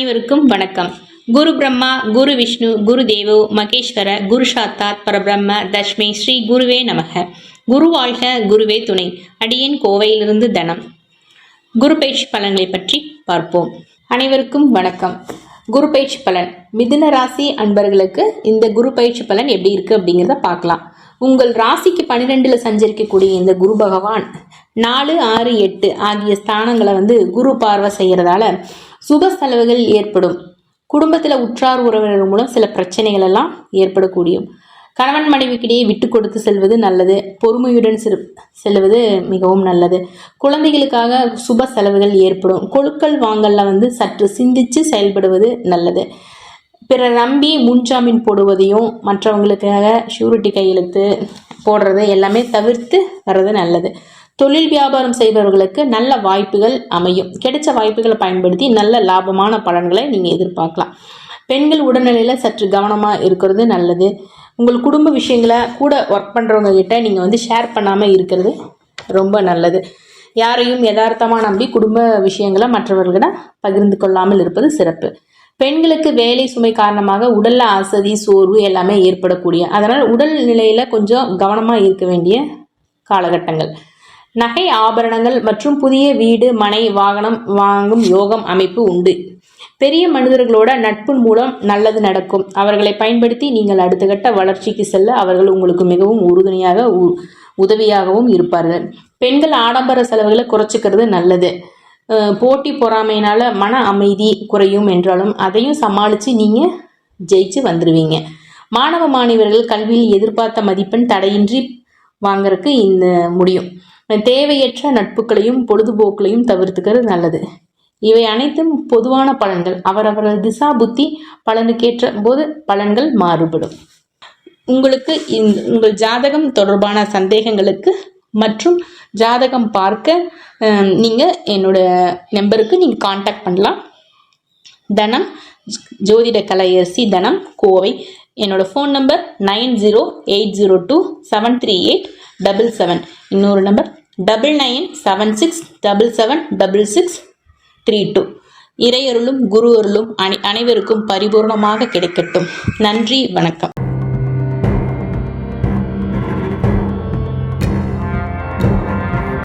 அனைவருக்கும் வணக்கம். குரு பிரம்மா குரு விஷ்ணு குரு தேவோ மகேஸ்வர குரு சாத்தாத் பரபிரம்ம தஷ்மை ஸ்ரீ குருவே நமக. குரு வாழ்க குருவே துணை. அடியேன் கோவையிலிருந்து தனம். குரு பயிற்சி பலன்களை பற்றி பார்ப்போம். அனைவருக்கும் வணக்கம். குரு பயிற்சி பலன். மிதுன ராசி அன்பர்களுக்கு இந்த குரு பயிற்சி பலன் எப்படி இருக்கு அப்படிங்கிறத பார்க்கலாம். உங்கள் ராசிக்கு பன்னிரெண்டுல சஞ்சரிக்கக்கூடிய இந்த குரு பகவான் நாலு ஆறு எட்டு ஆகிய ஸ்தானங்களை வந்து குரு பார்வை செய்யறதால சுப செலவுகள் ஏற்படும். குடும்பத்தில் உற்றார் உறவினர் மூலம் சில பிரச்சனைகள் எல்லாம் ஏற்படக்கூடியும் கணவன் மனைவிக்கிடையே விட்டு கொடுத்து செல்வது நல்லது. பொறுமையுடன் செல் செல்வது மிகவும் நல்லது. குழந்தைகளுக்காக சுப செலவுகள் ஏற்படும். கொழுக்கள் வாங்கல்ல வந்து சற்று சிந்தித்து செயல்படுவது நல்லது. பிறர் நம்பி முன்ஜாமீன் போடுவதையும் மற்றவங்களுக்காக ஷூரிட்டி கையெழுத்து போடுறது எல்லாமே தவிர்த்து வர்றது நல்லது. தொழில் வியாபாரம் செய்பவர்களுக்கு நல்ல வாய்ப்புகள் அமையும். கிடைச்ச வாய்ப்புகளை பயன்படுத்தி நல்ல லாபமான பலன்களை நீங்கள் எதிர்பார்க்கலாம். பெண்கள் உடல்நிலையில் சற்று கவனமாக இருக்கிறது நல்லது. உங்கள் குடும்ப விஷயங்களை கூட ஒர்க் பண்ணுறவங்க கிட்ட நீங்கள் வந்து ஷேர் பண்ணாமல் இருக்கிறது ரொம்ப நல்லது. யாரையும் யதார்த்தமாக நம்பி குடும்ப விஷயங்களை மற்றவர்களிடம் பகிர்ந்து கொள்ளாமல் இருப்பது சிறப்பு. பெண்களுக்கு வேலை சுமை காரணமாக உடல்ல அசதி சோர்வு எல்லாமே ஏற்படக்கூடிய அதனால் உடல் நிலையில் கொஞ்சம் கவனமாக இருக்க வேண்டிய காலகட்டங்கள். நகை ஆபரணங்கள் மற்றும் புதிய வீடு மனை வாகனம் வாங்கும் யோகம் அமைப்பு உண்டு. பெரிய மனிதர்களோட நட்பின் மூலம் நல்லது நடக்கும். அவர்களை பயன்படுத்தி நீங்கள் அடுத்த கட்ட வளர்ச்சிக்கு செல்ல அவர்கள் உங்களுக்கு மிகவும் உறுதுணையாக உ- உதவியாகவும் இருப்பார்கள். பெண்கள் ஆடம்பர செலவுகளை குறைச்சிக்கிறது நல்லது. போட்டி பொறாமையினால மன அமைதி குறையும் என்றாலும் அதையும் சமாளித்து நீங்கள் ஜெயிச்சு வந்துடுவீங்க மாணவ மாணவர்கள் கல்வியில் எதிர்பார்த்த மதிப்பெண் தடையின்றி வாங்கறதுக்கு இந்த முடியும். தேவையற்ற நட்புகளையும் பொழுதுபோக்குகளையும் தவிர்த்துக்கிறது நல்லது. இவை அனைத்தும் பொதுவான பலன்கள். அவரவரது திசா புத்தி பலனுக்கேற்ற போது பலன்கள் மாறுபடும். உங்களுக்கு உங்கள் ஜாதகம் தொடர்பான சந்தேகங்களுக்கு மற்றும் ஜாதகம் பார்க்க நீங்கள் என்னோட நம்பருக்கு நீங்கள் காண்டாக்ட் பண்ணலாம். தனம் ஜோதிட கலையரசி தனம் கோவை. என்னோட phone number nine zero eight zero two seven three eight double seven. இன்னொரு number double nine seven six double seven double six three two இறையருளும் குரு அருளும் அனை அனைவருக்கும் பரிபூர்ணமாக கிடைக்கட்டும். நன்றி வணக்கம்.